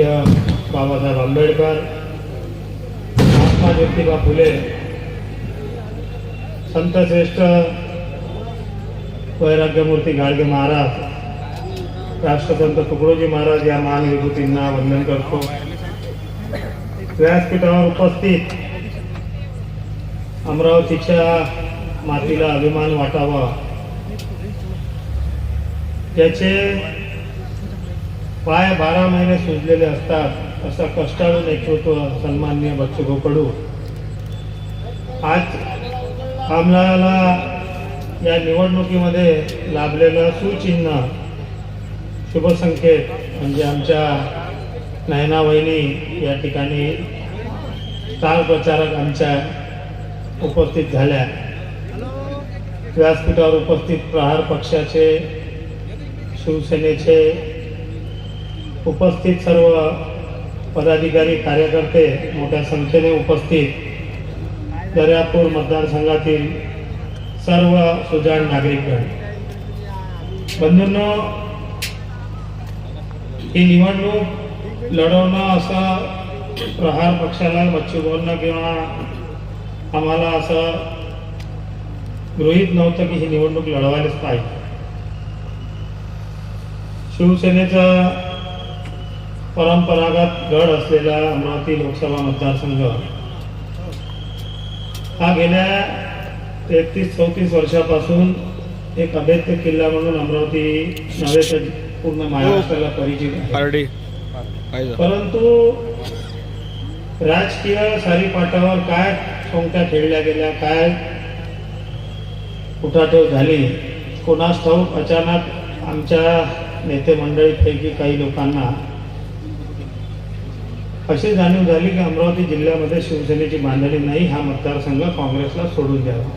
पूज्य बाबासाहेब आंबेडकर महात्मा ज्योतिबा फुले संतश्रेष्ठ वैराग्यमूर्ती गाडगे महाराज राष्ट्रसंत तुकडोजी महाराज या महान विभूतींना वंदन करतो. व्यासपीठावर उपस्थित अमरावतीच्या मातीला अभिमान वाटावा. ज्याचे पाय बारा महिने सुजलेले असतात असा कष्टाळू नेतृत्व सन्माननीय बच्चूभाऊ आज आम्हाला या निवडणुकीमध्ये लाभलेलं सुचिन्ह शुभसंकेत म्हणजे आमच्या नयना वहिनी या ठिकाणी स्टार प्रचारक आमच्या उपस्थित झाल्या. व्यासपीठावर उपस्थित प्रहार पक्षाचे शिवसेनेचे उपस्थित सर्व पदाधिकारी कार्यकर्ते मोठ्या संख्येने उपस्थित. दर्यापूर मतदारसंघातील सर्व सुजाण नागरिकगण. बंधूंनो ही निवडणूक लढवणं असं प्रहार पक्षाला बच्चूभाऊंना किंवा आम्हाला असं गृहीत नव्हतं की ही निवडणूक लढवायलाच पाहिजे. शिवसेनेचा परंपरागत गड असलेला अमरावती लोकसभा मतदारसंघ. हा गेल्या तेहतीस चौतीस वर्षापासून एक अभेद्य किल्ला म्हणून अमरावती नव्हे तर पूर्ण महाराष्ट्राला परिचित आहे. परंतु राजकीय सारीपाटावर काय सोंगट्या खेळल्या गेल्या काय उठाठेव झाली? कोणास ठाऊक? अचानक आमच्या नेते मंडळीपैकी काही लोकांना अशी जाणीव झाली की अमरावती जिल्ह्यामध्ये शिवसेनेची बांधणी नाही हा मतदारसंघ काँग्रेसला सोडून द्यावा.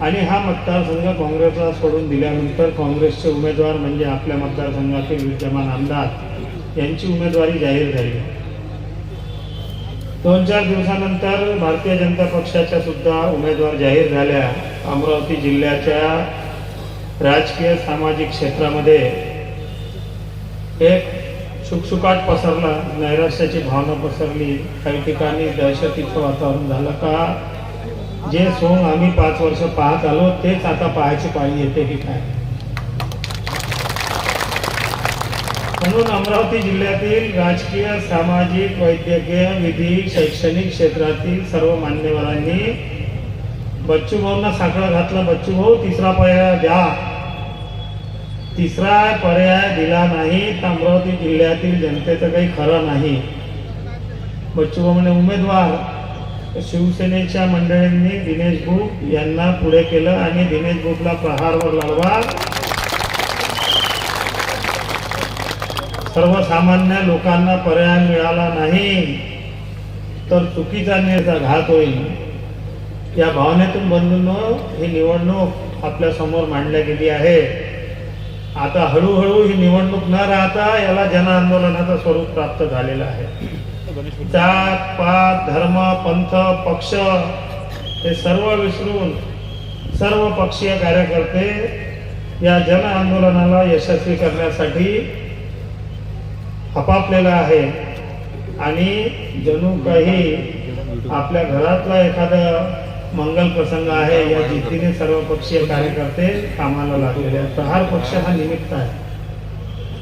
आणि हा मतदारसंघ काँग्रेसला सोडून दिल्यानंतर काँग्रेसचे उमेदवार म्हणजे आपल्या मतदारसंघातील विद्यमान आमदार यांची उमेदवारी जाहीर झाली. दोन चार दिवसानंतर भारतीय जनता पक्षाच्या सुद्धा उमेदवार जाहीर झाल्या. अमरावती जिल्ह्याच्या राजकीय सामाजिक क्षेत्रामध्ये एक शुकशुकाट पसरला नैराश्याची भावना पसरली काही ठिकाणी दहशतीचं वातावरण झालं का? जे सोंग आम्ही पाच वर्ष पाहत आलो तेच आता पाहायची पाळी येते की काय? म्हणून अमरावती जिल्ह्यातील राजकीय सामाजिक वैद्यकीय विधी शैक्षणिक क्षेत्रातील सर्व मान्यवरांनी बच्चू भाऊंना साखळा घातला. बच्चू भाऊ तिसरा पर्याय द्या. तिसरा पर्याय दिला नाही तर अमरावती जिल्ह्यातील जनतेचं काही खरं नाही. बच्चू म्हणे उमेदवार शिवसेनेच्या मंडळींनी दिनेश बुक यांना पुढे केलं आणि दिनेश भूपला प्रहारवर लढवा सर्वसामान्य लोकांना पर्याय मिळाला नाही तर चुकीचा निर्णय घात होईल. या भावनेतून बंधूंनो ही निवडणूक आपल्यासमोर मांडल्या गेली आहे. आता हळूहळू ही निवडणूक न राहता याला जन आंदोलनाचं स्वरूप प्राप्त झालेलं आहे. जात पात धर्म पंथ पक्ष हे सर्व विसरून सर्व पक्षीय कार्यकर्ते या जन आंदोलनाला यशस्वी करण्यासाठी आपापलेला आहे. आणि जणू काही आपल्या घरातला एखादा मंगल प्रसंग आहे या जिद्दीने सर्व पक्षीय कार्यकर्ते कामाला लागलेले आहेत. प्रहार पक्ष हा निमित्त आहे.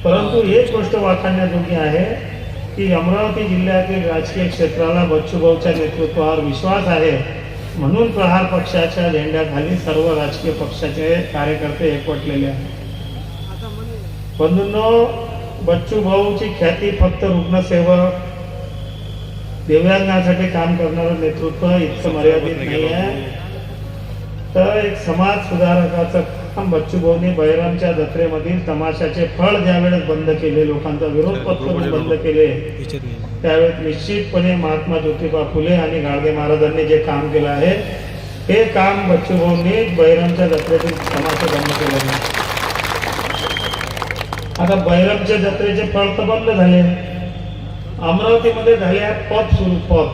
परंतु एक गोष्ट वाखाणण्याजोगी आहे की अमरावती जिल्ह्यातील राजकीय क्षेत्राला बच्चूभाऊच्या नेतृत्वावर विश्वास आहे. म्हणून प्रहार पक्षाच्या झेंड्याखाली सर्व राजकीय पक्षाचे कार्यकर्ते एकवटलेले आहेत. बंधूंनो बच्चू भाऊची ख्याती फक्त रुग्णसेवक दिव्यांगांसाठी काम करणारं नेतृत्व इतकं मर्यादित नाही आहे तर एक समाज सुधारकाचं काम बच्चू भाऊनी बहिरामच्या जत्रेमधील तमाशाचे फळ ज्यावेळेस बंद केले लोकांचा विरोध पत्करून बंद केले त्यावेळेस निश्चितपणे महात्मा ज्योतिबा फुले आणि गाडगे महाराजांनी जे काम केलं आहे हे काम बच्चू भाऊंनी बहिरामच्या जत्रेतील तमाशे बंद केले. आता बैरमच्या जत्रेचे फळ तर बंद झाले. अमरावतीमध्ये झाले आहे पब सुरू पब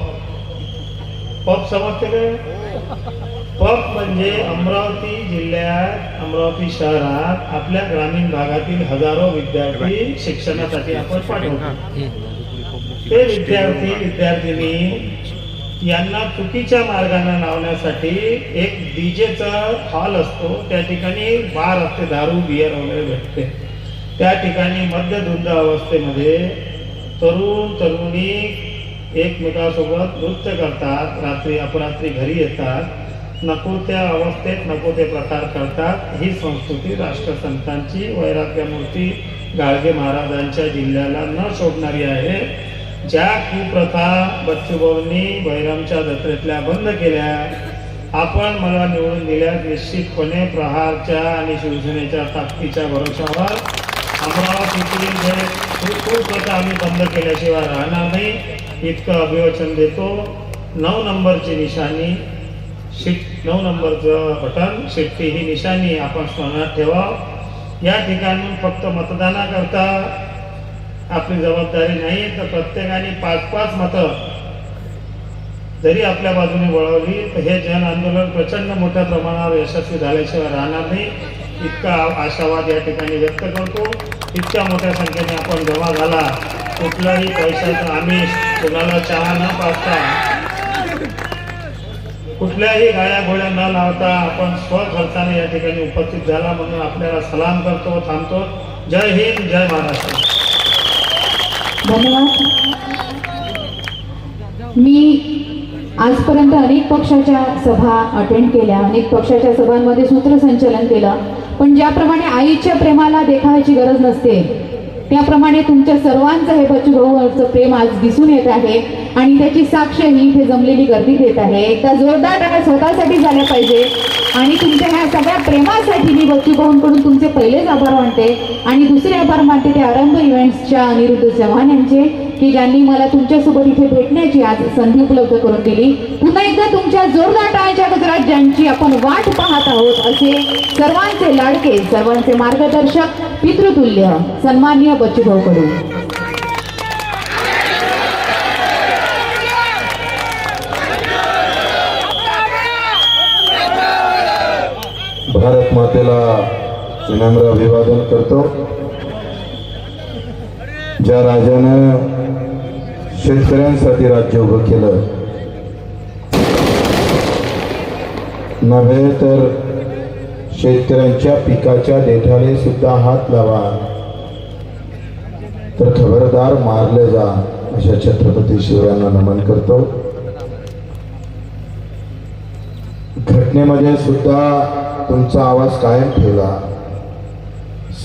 पब समजते काय पब म्हणजे अमरावती जिल्ह्यात अमरावती शहरात आपल्या ग्रामीण भागातील हजारो विद्यार्थी शिक्षणासाठी आपण पाठवतो. ते विद्यार्थी विद्यार्थिनी यांना चुकीच्या मार्गाने लावण्यासाठी एक डीजेचा हॉल असतो. त्या ठिकाणी बार असते दारू बियर वगैरे भेटते. त्या ठिकाणी मध्यधुंद अवस्थेमध्ये तरुण तरुणी एकमेकासोबत नृत्य करतात. रात्री अपरात्री घरी येतात. नको त्या अवस्थेत नको ते प्रकार करतात. ही संस्कृती राष्ट्रसंतांची वैराग्यमूर्ती गाडगे महाराजांच्या जिल्ह्याला न शोभणारी आहे. ज्या कुप्रथा बच्चूभाऊंनी बैरामच्या जत्रेतल्या बंद केल्या आपण मला निवडून दिल्यास निश्चितपणे प्रहारच्या आणि शिवसेनेच्या ताकदीच्या भरोशावर. अमरावतीतील जे आम्ही बंद केल्याशिवाय राहणार नाही. इतकं अभिवचन देतो. नऊ नंबरची निशाणी शिट नऊ नंबरचं बटन शिट्टी ही निशाणी आपण स्मरणात ठेवा. या ठिकाणी फक्त मतदानाकरता आपली जबाबदारी नाही तर प्रत्येकाने पाच पाच मतं जरी आपल्या बाजूने वळवली तर हे जन आंदोलन प्रचंड मोठ्या प्रमाणावर यशस्वी झाल्याशिवाय राहणार नाही. इतका आशावाद या ठिकाणी व्यक्त करतो. इतक्या मोठ्या संख्येने आपण जमा झाला. कुठलाही पैशाचं आमिष कुणाला चहा न पाहता कुठल्याही गाड्या घोड्या न लावता आपण स्वखर्चाने या ठिकाणी उपस्थित झाला म्हणून आपल्याला सलाम करतो थांबतो. जय हिंद जय महाराष्ट्र. धन्यवाद. मी आजपर्यंत अनेक पक्षाच्या सभा अटेंड केल्या अनेक पक्षाच्या सभांमध्ये सूत्रसंचलन केलं. पण ज्याप्रमाणे आईच्या प्रेमाला देखाव्याची गरज नसते त्याप्रमाणे तुमच्या सर्वांचं हे बच्चूभाऊचं प्रेम आज दिसून येत आहे आणि त्याची साक्ष ही इथे जमलेली गर्दी देत आहे. एकदा जोरदार टाका स्वतःसाठी झाल्या पाहिजे आणि तुमच्या ह्या सगळ्या प्रेमासाठी मी बच्चूभाऊंकडून तुमचे पहिलेच आभार मानते आणि दुसरे आभार मानते ते आरंभ इव्हेंट्सच्या अनिरुद्ध चव्हाण यांचे. की ज्यांनी मला तुमच्यासोबत इथे भेटण्याची आज संधी उपलब्ध करून दिली. पुन्हा एकदा तुमच्या जोरदार टाळ्याच्या गजरात ज्यांची आपण वाट पाहत आहोत असे सर्वांचे लाडके सर्वांचे मार्गदर्शक पितृतुल्य सन्मान्य बच्चूभाऊ कडू भारत मातेला विनम्र अभिवादन करतो. ज्या राजानं शेतकऱ्यांसाठी राज्य उभं केलं. नव्हे तर शेतकऱ्यांच्या पिकाच्या देठाने सुद्धा हात लावा. तर खबरदार मारले जा अशा छत्रपती शिवरायांना नमन करतो. घटनेमध्ये सुद्धा तुमचा आवाज कायम ठेवला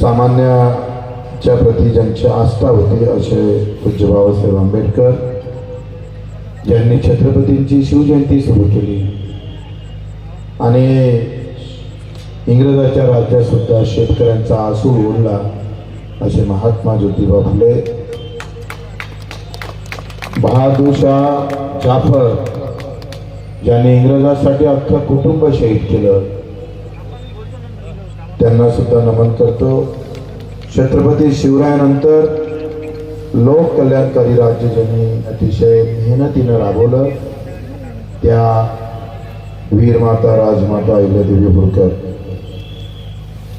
सामान्य च्या प्रती ज्यांची आस्था होती असे पूज्य बाबासाहेब आंबेडकर ज्यांनी छत्रपतींची शिवजयंती सुरू केली. आणि इंग्रजाच्या राज्यात सुद्धा शेतकऱ्यांचा आसूड ओढला असे महात्मा ज्योतिबा फुले. बहादूर शाह जाफर ज्यांनी इंग्रजासाठी अख्खं कुटुंब शहीद केलं. त्यांना सुद्धा नमन करतो. छत्रपती शिवरायानंतर लोक कल्याणकारी राज्य ज्यांनी अतिशय मेहनतीनं राबवलं त्या वीरमाता राजमाता अहिल्यादेवी होळकर.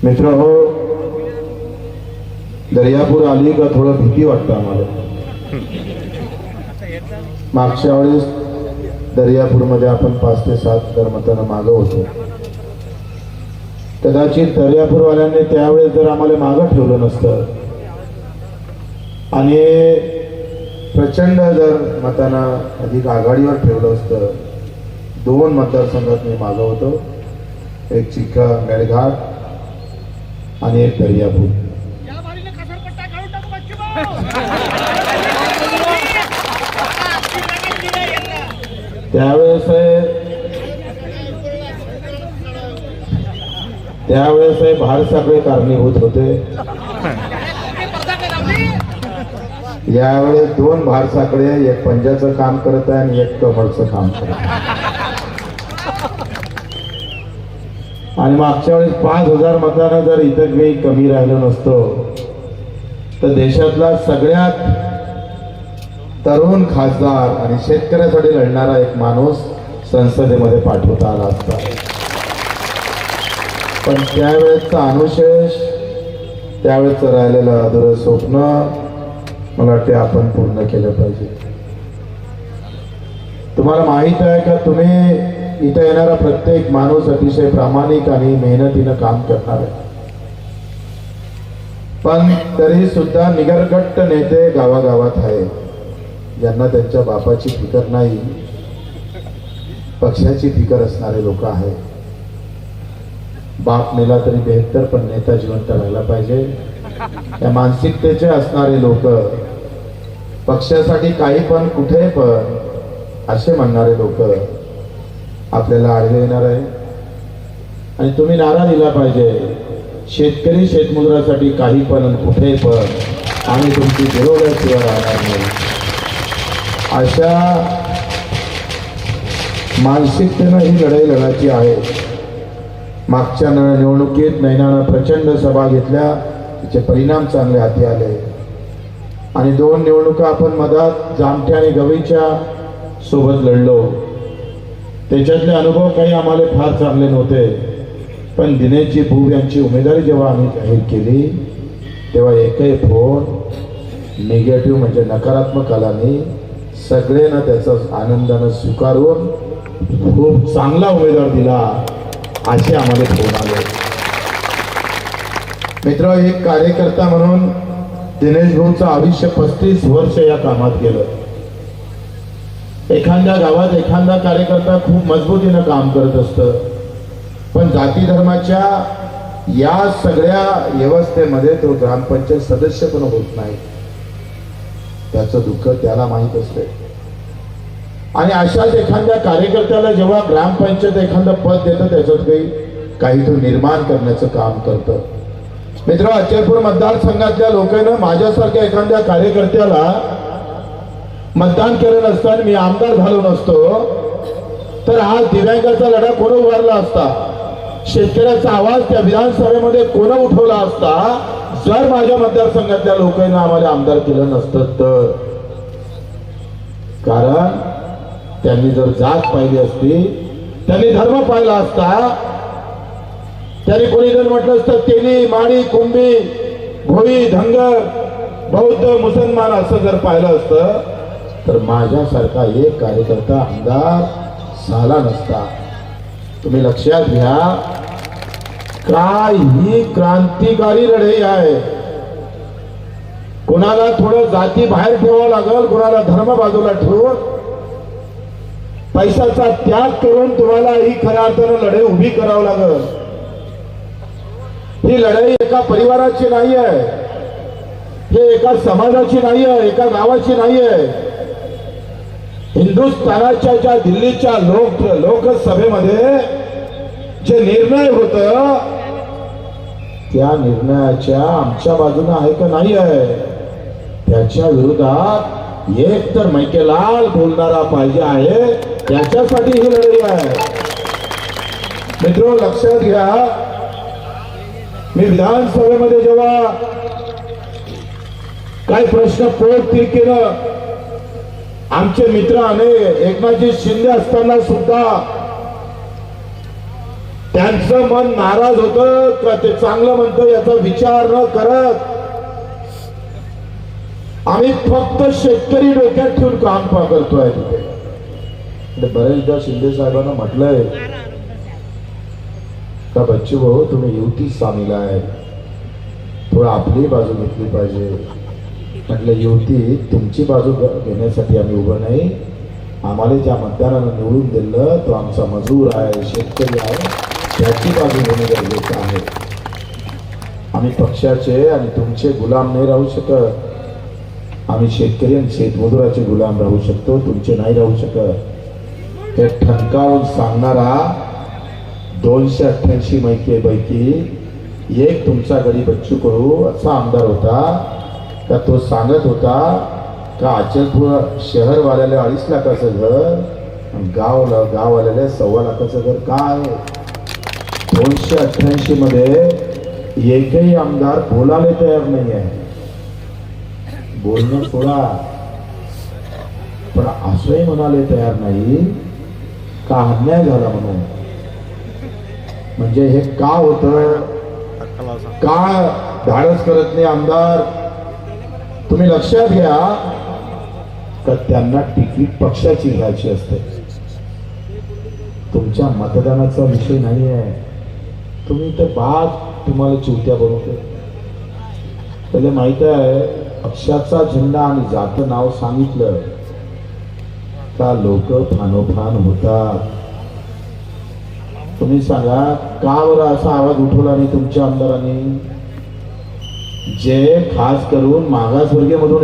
मित्र हो दर्यापूर आली का थोडं भीती वाटतं आम्हाला. मागच्या वेळेस दर्यापूरमध्ये आपण पाच ते सात हजार मतांना मागं होतो. कदाचित दर्यापूरवाल्यांनी त्यावेळेस जर आम्हाला मागं ठेवलं नसतं. आणि प्रचंड जर मतांना अधिक आघाडीवर ठेवलं असतं दोन मतदारसंघात मी मागं होतो. एक चिखा मेळघाट आणि एक दर्यापूर. त्यावेळेस त्यावेळेस हे भार साखळे कारणीभूत होते. यावेळेस दोन भार साखळे एक पंजाचं काम करत आहे आणि एक कमळचं काम करत आहे. आणि मागच्या वेळेस पाच हजार मतांना जर इतर काही कमी राहिलो नसतो तर देशातला सगळ्यात तरुण खासदार आणि शेतकऱ्यासाठी लढणारा एक माणूस संसदेमध्ये पाठवता आला असता. पण त्यावेळेचा अनुशेष? त्यावेळेचं राहिलेलं अधुरं स्वप्न मला वाटते आपण पूर्ण केलं पाहिजे. तुम्हाला माहीत आहे का तुम्ही इथं येणारा प्रत्येक माणूस अतिशय प्रामाणिक आणि मेहनतीनं काम करणार आहे. पण तरी सुद्धा निगरगट्ट नेते गावागावात आहे. ज्यांना त्यांच्या बापाची फिकर नाही पक्षाची फिकर असणारे लोक आहेत. बाप मेला तरी बेहत्तर पण नेता जिवंत राहिला पाहिजे. या मानसिकतेचे असणारे लोक पक्षासाठी काही पण कुठे पण असे म्हणणारे लोक आपल्याला आडवे येणार आहे. आणि तुम्ही नारा दिला पाहिजे. शेतकरी शेतमजुरासाठी काही पण कुठे पण आम्ही तुमची गिरवल्याशिवाय राहणार नाही. अशा मानसिकतेनं ही लढाई लढायची आहे. मागच्या न- निवडणुकीत नैनानं प्रचंड सभा घेतल्या तिचे परिणाम चांगले हाती आले. आणि दोन निवडणुका आपण मधात जामठ्या आणि गवईच्या सोबत लढलो. त्याच्यातले अनुभव काही आम्हाला फार चांगले नव्हते. पण दिनेशजी भूव यांची उमेदवारी जेव्हा आम्ही जाहीर केली तेव्हा एकही फोन निगेटिव्ह म्हणजे नकारात्मक आला नाही. सगळेनं त्याचा आनंदानं स्वीकारून खूप चांगला उमेदवार दिला. असे आम्हाला फोन आले मित्र एक कार्यकर्ता म्हणून दिनेश भाऊचं आयुष्य पस्तीस वर्ष या कामात गेलं. एखाद्या गावात एखादा कार्यकर्ता खूप मजबूतीनं काम करत असतं. पण जाती धर्माच्या या सगळ्या व्यवस्थेमध्ये तो ग्रामपंचायत सदस्य पण होत नाही. त्याचं दुःख त्याला माहीत असते आणि अशाच एखाद्या कार्यकर्त्याला जेव्हा ग्रामपंचायत एखादं पद देतं त्याच्यात काही काही तो निर्माण करण्याचं काम करतं. मित्र अचलपूर मतदारसंघातल्या लोकांना माझ्यासारख्या एखाद्या कार्यकर्त्याला मतदान केलं नसतं आणि मी आमदार झालो नसतो तर आज दिव्यांगाचा लढा कोण उभारला असता? शेतकऱ्याचा आवाज त्या विधानसभेमध्ये कोण उठवला असता? जर माझ्या मतदारसंघातल्या लोकांना आम्हाला आमदार केलं नसतं तर. कारण त्यांनी जर जात पाहिली असती त्यांनी धर्म पाहिला असता त्यांनी कोणी जर म्हटलं असतं तेली माळी कुंभी भोई धनगर बौद्ध मुसलमान असं जर पाहिलं असतं तर माझ्यासारखा एक कार्यकर्ता आमदार झाला नसता. तुम्ही लक्षात घ्या काय ही क्रांतिकारी लढाई आहे. कोणाला थोडं जाती बाहेर ठेवावं लागल कोणाला धर्म बाजूला ठेवून पैशाचा त्याग करून तुम्हाला ही खऱ्या अर्थानं लढाई उभी करावं लागल. ही लढाई एका परिवाराची नाही आहे हे एका समाजाची नाही आहे एका गावाची नाही आहे हिंदुस्थानाच्या ज्या दिल्लीच्या लोक लोकसभेमध्ये जे निर्णय होत त्या निर्णयाच्या आमच्या बाजूने आहे का नाही आहे त्याच्या विरोधात एक तर मैकेलाल बोलणारा पाहिजे आहे. याच्यासाठी ही लढाई आहे. मित्र लक्षात घ्या. मी विधानसभेमध्ये जेव्हा काही प्रश्न पोट केलं आमचे मित्र आले एकनाथजी शिंदे असताना सुद्धा त्यांचं मन नाराज होतं का ते चांगलं म्हणतं याचा विचार न करत. आम्ही फक्त शेतकरी डोक्यात ठेवून काम पा- करतोय तिथे. म्हणजे बरेचदा शिंदे साहेबांना म्हटलंय का बच्चू भाऊ तुम्ही युती सामील आहे. थोडं आपली बाजू घेतली पाहिजे. म्हटलं युती तुमची बाजू घेण्यासाठी आम्ही उभं नाही. आम्हाला ज्या मतदारानं निवडून दिलं तो आमचा मजूर आहे शेतकरी आहे. त्याची बाजू घेणे गरजेचं आहे. आम्ही पक्षाचे आणि तुमचे गुलाम नाही राहू शकत. आम्ही शेतकरी आणि शेतमजुराचे गुलाम राहू शकतो तुमचे नाही राहू शकत. हे ठणकावून सांगणारा दोनशे अठ्ठ्याऐंशी मैकी पैकी एक तुमचा गडी बच्चू कडू असा आमदार होता. का तो सांगत होता का अचलपूर शहरवाल्याला अडीच लाखाचं घर गावला गाववाल्याला सव्वा लाखाचं घर काय? दोनशे अठ्ठ्याऐंशी मध्ये एकही आमदार बोलायला तयार नाही आहे. बोलणं सोडा. पण असंही म्हणाले तयार नाही का अन्याय झाला म्हणून? म्हणजे हे का होतं? का धाडस करत नाही आमदार? तुम्ही लक्षात घ्या. तर त्यांना तिकीट पक्षाची घ्यायची असते. तुमच्या मतदानाचा विषय नाही आहे तुम्ही तर बाद तुम्हाला चिवत्या बनवते. त्याला माहीत आहे पक्षाचा झेंडा आणि जात नाव सांगितलं. का लोक फानोफान होतात. तुम्ही सांगा का बरं असा आवाज उठवला नाही तुमच्या आमदारांनी? जे खास करून मागासवर्गीय मधून